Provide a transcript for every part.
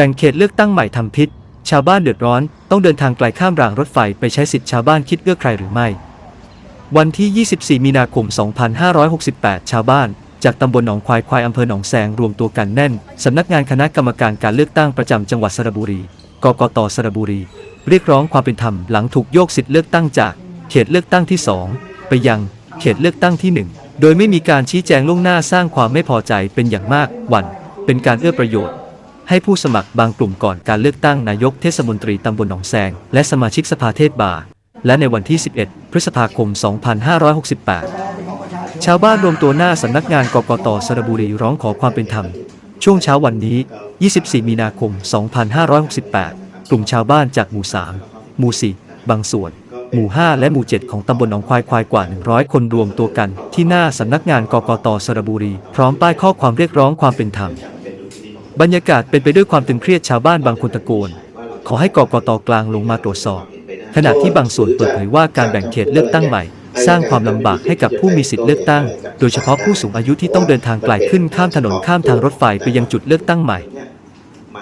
แบ่งเขตเลือกตั้งใหม่ทำพิษ ชาวบ้านเดือดร้อน ต้องเดินทางไกลข้ามรางรถไฟไปใช้สิทธิ์ชาวบ้านคิดเลือใครหรือไม่ วันที่ 24 มีนาคม 2568 ชาวบ้าน จากตำบลหนองควายควายอำเภอหนองแสงรวมตัวกันแน่น สำนักงานคณะกรรมการการเลือกตั้งประจำจังหวัดสระบุรี กกตสระบุรี เรียกร้องความเป็นธรรมหลังถูกโยกสิทธิ์เลือกตั้งจากเขตเลือกตั้งที่ 2 ไปยังเขตเลือกตั้งที่ 1 โดยไม่มีการชี้แจงล่วงหน้าสร้างความไม่พอใจเป็นอย่างมากวัน เป็นการเอื้อประโยชน์ ให้ผู้สมัครบางกลุ่มก่อนการเลือกตั้งนายกเทศมนตรีตำบลหนองแซง และสมาชิกสภาเทศบาลและในวันที่ 11 พฤษภาคม 2568 ชาวบ้านรวมตัวหน้าสำนักงานกกตสระบุรีร้องขอความเป็นธรรม ช่วงเช้าวันนี้ 24 มีนาคม 2568 กลุ่มชาวบ้านจากหมู่ 3 หมู่ 4 บางส่วนหมู่ 5 และหมู่ 7 ของตำบลหนองควายควายกว่า 100 คนรวมตัวกัน ที่หน้าสำนักงานกกตสระบุรี พร้อมป้ายข้อความเรียกร้องความเป็นธรรม บรรยากาศเป็นไปด้วยความตึงเครียดชาวบ้านบางคนตะโกน ขอให้กกตกลางลงมาตรวจสอบ ขณะที่บางส่วนเปิดเผยว่าการแบ่งเขตเลือกตั้งใหม่ สร้างความลำบากให้กับผู้มีสิทธิ์เลือกตั้ง โดยเฉพาะผู้สูงอายุที่ต้องเดินทางไกลขึ้นข้ามถนนข้ามทางรถไฟไปยังจุดเลือกตั้งใหม่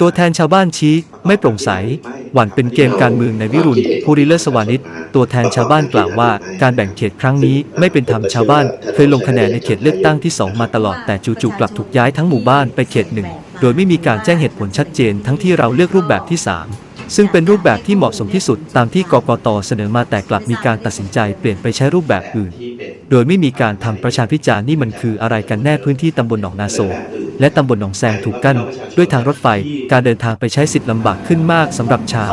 ตัวแทนชาวบ้านชี้ไม่โปร่งใส หวั่นเป็นเกมการเมืองในวิรุณภูริเลศวานิชตัวแทนชาวบ้านกล่าวว่า การแบ่งเขตครั้งนี้ไม่เป็นธรรมชาวบ้าน เคยลงคะแนนในเขตเลือกตั้งที่ 2 มาตลอดแต่จู่ๆกลับถูกย้ายทั้งหมู่บ้านไปเขตหนึ่งโดยไม่มีการแจ้งเหตุผลชัดเจนทั้งที่เราเลือกรูปแบบที่ 3ซึ่งเป็นรูปแบบที่เหมาะสมที่สุดตามที่กกตเสนอมาแต่กลับมีการตัดสินใจเปลี่ยนไปใช้รูปแบบอื่น โดยไม่มีการทำประชาพิจารณ์นี่มันคืออะไรกันแน่พื้นที่ตำบลหนองนาโซ และตำบลหนองแซงถูกกั้นด้วยทางรถไฟ การเดินทางไปใช้สิทธิ์ลำบากขึ้นมากสำหรับชาว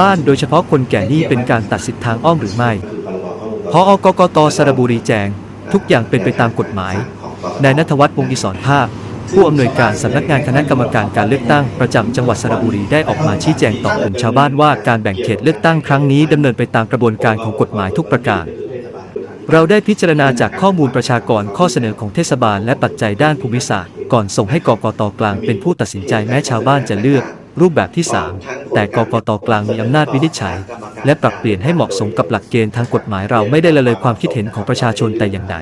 บ้านโดยเฉพาะคนแก่นี่เป็นการตัดสิทธิ์ทางอ้อมหรือไม่พออกกตสระบุรีแจง ทุกอย่างเป็นไปตามกฎหมาย นายนัทวัฒน์วงศ์อิศรภาพผู้อำนวยการสำนักงานคณะกรรมการการเลือกตั้งประจำจังหวัดสระบุรีได้ออกมาชี้แจงต่อกลุ่มชาวบ้านว่าการแบ่งเขตเลือกตั้งครั้งนี้ดำเนินไปตามกระบวนการของกฎหมายทุกประการ เราได้พิจารณาจากข้อมูลประชากรข้อเสนอของเทศบาลและปัจจัยด้านภูมิศาสตร์ ก่อนส่งให้กกตกลางเป็นผู้ตัดสินใจแม้ชาวบ้านจะเลือก รูปแบบที่ 3 แต่กกตกลางมีอำนาจวินิจฉัย และปรับเปลี่ยนให้เหมาะสมกับหลักเกณฑ์ทางกฎหมายเราไม่ได้ละเลยความคิดเห็นของประชาชนแต่อย่างใด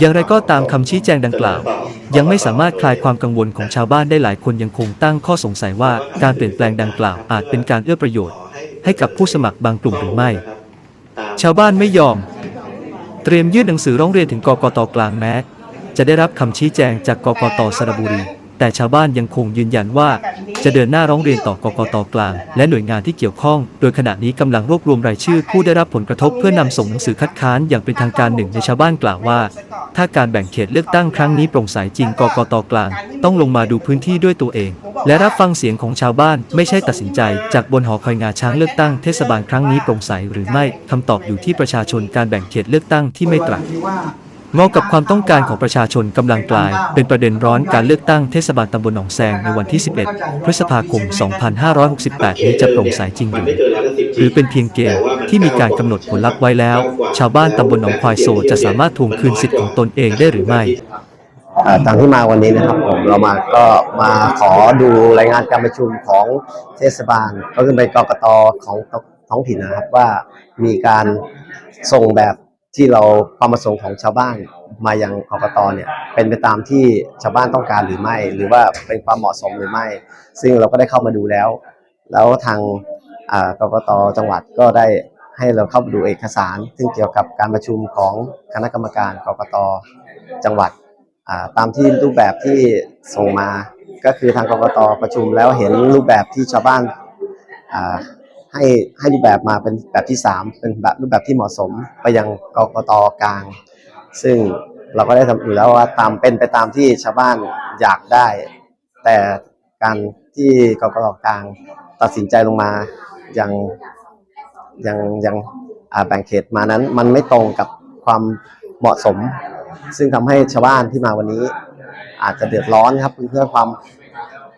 อย่างไรก็ตามคำชี้แจงดังกล่าว ยังไม่สามารถคลายความกังวลของชาวบ้านได้หลายคนยังคงตั้งข้อสงสัยว่าการเปลี่ยนแปลงดังกล่าวอาจเป็นการเอื้อประโยชน์ ให้กับผู้สมัครบางกลุ่มหรือไม่ ชาวบ้านไม่ยอม เตรียมยื่นหนังสือร้องเรียนถึงกกตกลางแม้ จะได้รับคำชี้แจงจากกกตสระบุรี แต่ชาวบ้านยังคงยืนยันว่า จะเดินหน้าร้องเรียนต่อกกตกลาง และหน่วยงานที่เกี่ยวข้อง โดยขณะนี้กำลังรวบรวมรายชื่อผู้ได้รับผลกระทบเพื่อนำส่งหนังสือคัดค้านอย่างเป็นทางการหนึ่งในชาวบ้านกล่าวว่า ถ้าการแบ่งเขตเลือกตั้งครั้งนี้โปร่งใสจริงกกตกลาง ต้องลงมาดูพื้นที่ด้วยตัวเอง และรับฟังเสียงของชาวบ้านไม่ใช่ตัดสินใจ จากบนหอคอยงาช้างเลือกตั้งเทศบาลครั้งนี้โปร่งใสหรือไม่คำตอบอยู่ที่ประชาชนการแบ่งเขตเลือกตั้งที่ไม่ตรัส งอกับความต้องการของประชาชนกำลังกลาย เป็นประเด็นร้อนการเลือกตั้งเทศบาลตำบลหนองแซงในวันที่ 11 พฤษภาคม 2568 นี้จะโปร่งใสจริงหรือหรือเป็นเพียงเกมที่มีการกำหนดผลลัพธ์ไว้แล้ว ชาวบ้านตำบลหนองควายโซจะสามารถทวงคืนสิทธิ์ของตนเองได้หรือไม่อ่าทางที่มาวันนี้นะครับผมเรามาก็มาขอดูรายงานการประชุมของเทศบาล ก็คือเป็นกกตของท้องถิ่นนะครับว่ามีการส่งแบบ ที่เราความประสงค์ของชาวบ้านมายังกกตเนี่ยเป็นไปตามที่ชาวบ้านต้องการหรือไม่ หรือว่าเป็นความเหมาะสมหรือไม่ ซึ่งเราก็ได้เข้ามาดูแล้ว แล้วทางอ่ากตจังหวัดก็ได้ให้เราเข้าไปดูเอกสาร ซึ่งเกี่ยวกับการประชุมของคณะกรรมการกรกตจังหวัดตามที่รูปแบบที่ส่งมาก็คือทางกรกตประชุมแล้วเห็นรูปแบบที่ชาวบ้าน ให้ให้รูปแบบมาเป็นแบบที่สามเป็นแบบรูปแบบที่เหมาะสมไปยังกกตกลาง ซึ่งเราก็ได้ทำอยู่แล้วว่าตามเป็นไปตามที่ชาวบ้านอยากได้ แต่การที่กกตกลางตัดสินใจลงมายังยังยังอ่าแบ่งเขตมานั้น มันไม่ตรงกับความเหมาะสม ซึ่งทำให้ชาวบ้านที่มาวันนี้ อาจจะเดือดร้อนครับเพื่อความ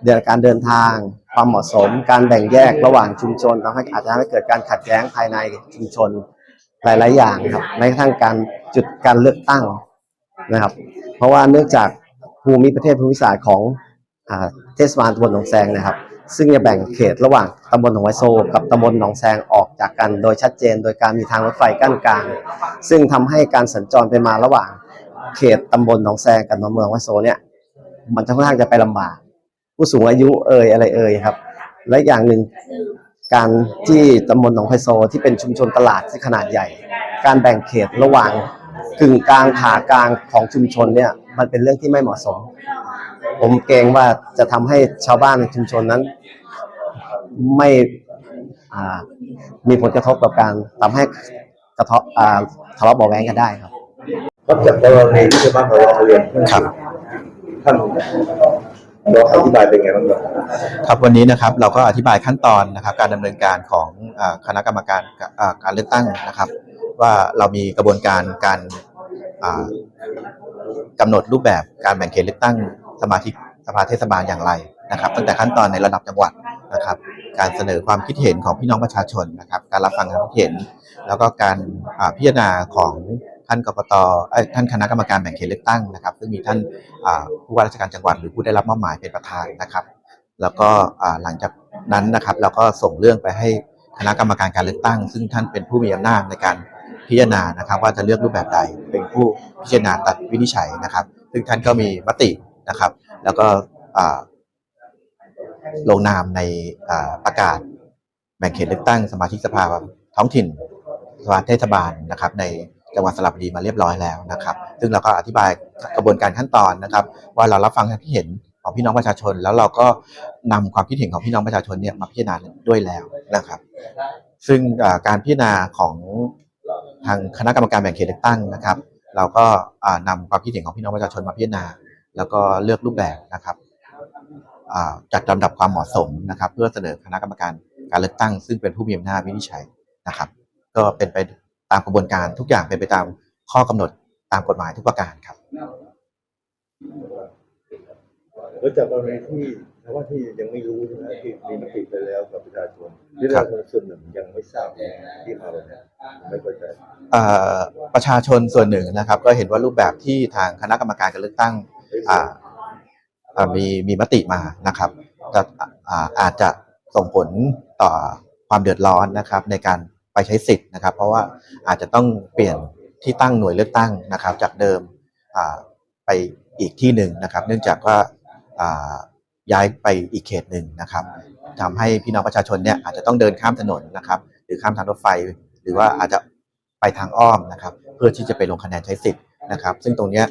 เดือดการเดินทาง ความเหมาะสม การแบ่งแยกระหว่างชุมชนทำให้อาจจะทำให้เกิดการขัดแย้งภายในชุมชนหลาย ๆ อย่างครับแม้กระทั่งการจุดการเลือกตั้งนะครับ เพราะว่าเนื่องจากภูมิประเทศภูมิศาสตร์ของอเทศบาลตำบลหนองแซงนะครับ ซึ่งจะแบ่งเขตระหว่างตำบลหนองไวโซ กับตำบลหนองแซงออกจากกันโดยชัดเจน โดยการมีทางรถไฟกั้นกลาง ซึ่งทำให้การสัญจรไปมาระหว่างเขตตำบลหนองแซงกับหนองเมืองวัดโซเนี่ยมันค่อนข้างจะไปลำบาก ผู้สูงอายุเอ่ยอะไรเอ่ยครับ และอย่างหนึ่งการที่ตำบลหนองไพโซที่เป็นชุมชนตลาดที่ขนาดใหญ่ การแบ่งเขตระหว่างกึ่งกลางผ่ากลางของชุมชนเนี่ยมันเป็นเรื่องที่ไม่เหมาะสม ผมเกรงว่าจะทำให้ชาวบ้านในชุมชนนั้น ไม่อ่ามีผลกระทบกับการทำให้กระทบอ่าทะเลาะเบาะแว้งกันได้ครับครับจากกรณีที่ชาวบ้านมาร้องเรียนครับท่าน เราอธิบายเป็นไงบ้างครับครับวันนี้นะครับเราก็อธิบายขั้นตอนนะครับ การดำเนินการของคณะกรรมการการเลือกตั้งนะครับ ว่าเรามีกระบวนการการอ่ากำหนดรูปแบบการแบ่งเขตเลือกตั้งสมาชิกสภาเทศบาลอย่างไรนะครับ ตั้งแต่ขั้นตอนในระดับจังหวัดนะครับ การเสนอความคิดเห็นของพี่น้องประชาชนนะครับ การรับฟังความคิดเห็น แล้วก็การพิจารณาของ ท่านกกตท่านคณะกรรมการแบ่งเขตเลือกตั้งนะครับ ซึ่งมีท่านผู้ว่าราชการจังหวัดหรือผู้ได้รับมอบหมายเป็นประธานนะครับ แล้วก็หลังจากนั้นนะครับเราก็ส่งเรื่องไปให้คณะกรรมการการเลือกตั้ง ซึ่งท่านเป็นผู้มีอำนาจในการพิจารณานะครับว่าจะเลือกรูปแบบใดเป็นผู้พิจารณาตัดวินิจฉัยนะครับ ซึ่งท่านก็มีมตินะครับ แล้วก็ลงนามในประกาศแบ่งเขตเลือกตั้งสมาชิกสภาท้องถิ่นสภาเทศบาลนะครับใน จังหวัดสระบุรีมาเรียบร้อยแล้วนะครับ ซึ่งเราก็อธิบายกระบวนการขั้นตอนนะครับ ว่าเรารับฟังความคิดเห็นของพี่น้องประชาชน แล้วเราก็นำความคิดเห็นของพี่น้องประชาชนเนี่ยมาพิจารณาด้วยแล้วนะครับ ซึ่งการพิจารณาของทางคณะกรรมการแบ่งเขตเลือกตั้งนะครับ เราก็อ่านำความคิดเห็นของพี่น้องประชาชนมาพิจารณา แล้วก็เลือกรูปแบบนะครับจัดลำดับความเหมาะสมนะครับ เพื่อเสนอคณะกรรมการการเลือกตั้ง ซึ่งเป็นผู้มีอำนาจวินิจฉัยนะครับ ก็เป็นไป ตามกระบวนการทุกอย่างเป็นไปตามข้อกำหนดตามกฎหมายทุกประการครับแล้วจากกรณีที่ชาวบ้านที่ยังไม่รู้ใช่ไหมที่มีมติไปแล้วกับประชาชนที่ประชาชนส่วนหนึ่งยังไม่ทราบที่มาแบบนี้ไม่เข้าใจเอ่อประชาชนส่วนหนึ่งนะครับ ก็เห็นว่ารูปแบบที่ทางคณะกรรมการการเลือกตั้งอ่าอ่ามีมีมติมานะครับจะอ่าอาจจะส่งผลต่อความเดือดร้อนนะครับในการ ไปใช้สิทธิ์นะครับ เพราะว่าอาจจะต้องเปลี่ยนที่ตั้งหน่วยเลือกตั้งนะครับ จากเดิมไปอีกที่หนึ่งนะครับ เนื่องจากว่าย้ายไปอีกเขตหนึ่งนะครับทำให้พี่น้องประชาชนเนี่ยอาจจะต้องเดินข้ามถนนนะครับ หรือข้ามทางรถไฟ หรือว่าอาจจะไปทางอ้อมนะครับ เพื่อที่จะไปลงคะแนนใช้สิทธิ์นะครับ ซึ่งตรงเนี้ย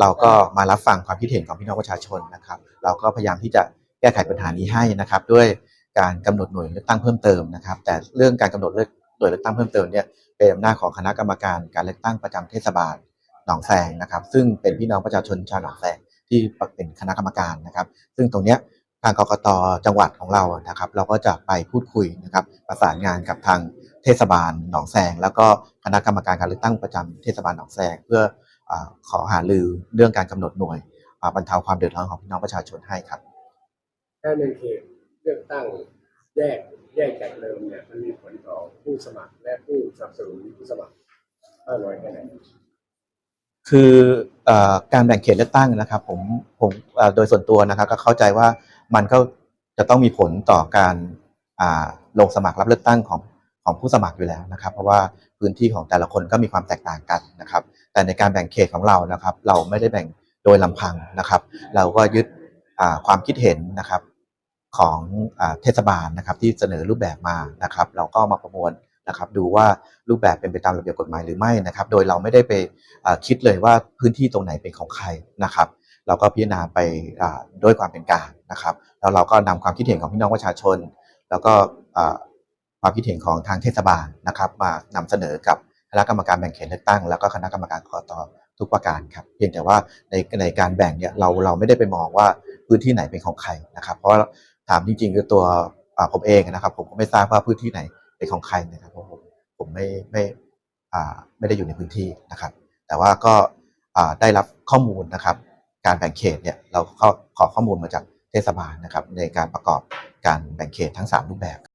เราก็มารับฟังความคิดเห็นของพี่น้องประชาชนนะครับ เราก็พยายามที่จะแก้ไขปัญหานี้ให้นะครับ ด้วยการกำหนดหน่วยเลือกตั้งเพิ่มเติมนะครับ แต่เรื่องการกำหนดเลือก หน่วยเลือกตั้งเพิ่มเติมเนี่ยเป็นอำนาจของคณะกรรมการการเลือกตั้งประจำเทศบาลหนองแซงนะครับ ซึ่งเป็นพี่น้องประชาชนชาวหนองแซงที่เป็นคณะกรรมการนะครับ ซึ่งตรงเนี้ยทางกกตจังหวัดของเรานะครับ เราก็จะไปพูดคุยนะครับ ประสานงานกับทางเทศบาลหนองแซงแล้วก็คณะกรรมการการเลือกตั้งประจำเทศบาลหนองแซงเพื่ออขอหารือเรื่องการกำหนดหน่วยบรรเทาความเดือดร้อนของพี่น้องประชาชนให้ครับถ้าในเขตเลือกตั้งแยกแยกจากเดิมเนี่ยมันมีผลต สมัครและผู้สนับสนุนผู้สมัครมากน้อยแค่ไหนคืออการแบ่งเขตเลือกตั้งนะครับ ผมผมโดยส่วนตัวนะครับ ก็เข้าใจว่ามันก็จะต้องมีผลต่อการาลงสมัครรับเลือกตั้งของของผู้สมัครอยู่แล้วนะครับ เพราะว่าพื้นที่ของแต่ละคนก็มีความแตกต่างกันนะครับ แต่ในการแบ่งเขตของเรานะครับ เราไม่ได้แบ่งโดยลำพังนะครับ เราก็ยึดความคิดเห็นนะครับของอเทศบาลนะครับที่เสนอรูปแบบมานะครับ เราก็มาประมวล นะครับดูว่ารูปแบบเป็นไปตามระเบียบกฎหมายหรือไม่นะครับโดยเราไม่ได้ไปคิดเลยว่าพื้นที่ตรงไหนเป็นของใครนะครับเราก็พิจารณาไปด้วยความเป็นกลางนะครับแล้วเราก็นำความคิดเห็นของพี่น้องประชาชน แล้วก็ความคิดเห็นของทางเทศบาลนะครับ มานำเสนอกับคณะกรรมการแบ่งเขตเลือกตั้ง แล้วก็คณะกรรมการกตทุกประการครับเพียงแต่ว่าในในการแบ่งเนี่ยเราเราไม่ได้ไปมองว่าพื้นที่ไหนเป็นของใครนะครับ เพราะว่าถามจริงๆคือตัวผมเองนะครับ ผมก็ไม่ทราบว่าพื้นที่ไหน เป็นของใครนะครับเพราะผมผมไม่ไม่ไม่ได้อยู่ในพื้นที่นะครับ แต่ว่าก็ได้รับข้อมูลนะครับ การแบ่งเขตเนี่ยเราก็ขอข้อมูลมาจากเทศบาลนะครับ ในการประกอบการแบ่งเขตทั้ง 3 รูปแบบ